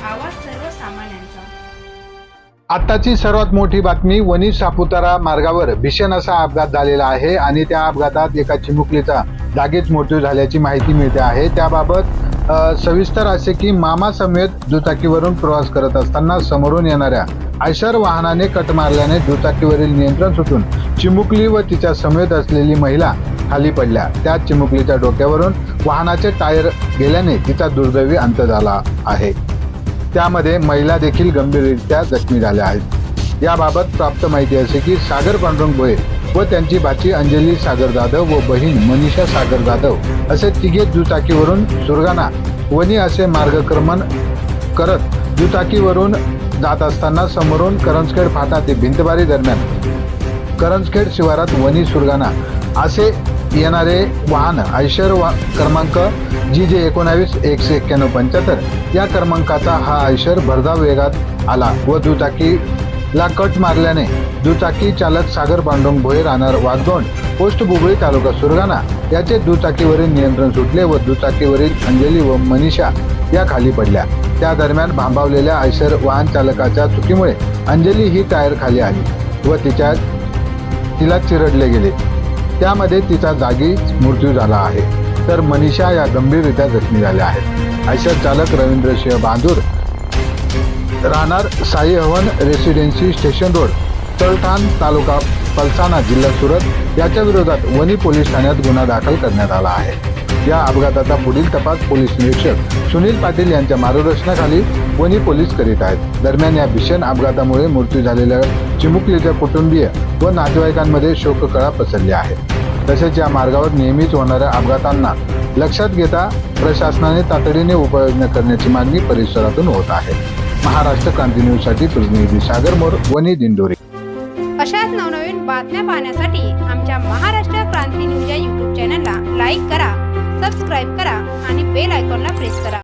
सर्वसामान्यांचा. आताची सर्वात मोठी बातमी वणी सापुतारा मार्गावर भीषण असा अपघात झालेला आहे आणि त्या अपघातात एका चिमुकलीचा जागीच मृत्यू झाल्याची माहिती मिळते आहे. त्याबाबत सविस्तर असे की मामा समेत दुचाकीवरून प्रवास करत असताना समोरून येणाऱ्या आयशर वाहनाने कट मारल्याने दुचाकीवरील नियंत्रण सुटून चिमुकली व तिच्या समेत असलेली महिला खाली पडल्या. त्या चिमुकलीच्या डोक्यावरून वाहनाचे टायर गेल्याने तिचा दुर्दैवी अंत झाला आहे. त्यामध्ये महिला देखील गंभीररित्या जखमी झाल्या आहेत. याबाबत प्राप्त माहिती असे की सागर पांडुरंग भोये व त्यांची भाची अंजली सागर जाधव व बहीण मनीषा सागर जाधव असे तिघे दुचाकीवरून सुरगाणा वनी असे मार्गक्रमण करत दुचाकीवरून जात असताना समोरून करंजखेड फाटा ते भिंतबारी दरम्यान करंजखेड शिवारात वनी सुरगाणा असे येणारे वाहन आयशर वा क्रमांक जी जे एकोणावीस एकशे एक्क्याण्णव पंच्याहत्तर. या क्रमांकाचा हा आयशर भरधाव वेगात आला व दुचाकीला कट मारल्याने दुचाकी चालक सागर पांडुंग भोये राहणार वाघदोंड पोस्ट बुबळी तालुका सुरगाणा. याचे दुचाकीवरील नियंत्रण सुटले व दुचाकीवरील अंजली व मनीषा या खाली पडल्या. त्या दरम्यान भांबावलेल्या आयशर वाहन चालकाच्या चुकीमुळे अंजली ही टायर खाली आली व तिच्या तिला चिरडले गेले. त्यामध्ये तिचा जागीच मृत्यू झाला आहे. तर मनीषा या गंभीररित्या जखमी झाल्या आहेत. आयशर चालक रवींद्र सिंह बांदूर राहणार Sai Havan residency station road Talthan तालुका पलसाना जिल्हा सुरत याच्या विरोधात वनी पोलीस ठाण्यात गुन्हा दाखल करण्यात आला आहे. या अपघाताचा पुढील तपास पोलीस निरीक्षक सुनील पाटील यांच्या मार्गदर्शनाखाली वनी पोलीस करीत आहेत. दरम्यान या भीषण अपघातामुळे मृत्यू झालेल्या चिमुकलीच्या कुटुंबीय व नातेवाईकांमध्ये शोककळा पसरली आहे. तसेच या मार्गावर नेहमीच होणाऱ्या अपघातांना लक्षात घेता प्रशासनाने तातडीने उपाययोजना करण्याची मागणी परिसरातून होत आहे. महाराष्ट्र क्रांती न्यूजसाठी प्रतिनिधी सागर मोर वनी दिंडोरी. अशाच नवनवीन बातम्या पाहण्यासाठी आमच्या महाराष्ट्र क्रांती न्यूज या युट्यूब चॅनलला लाईक करा सबस्क्राईब करा आणि बेल आयकॉनला प्रेस करा.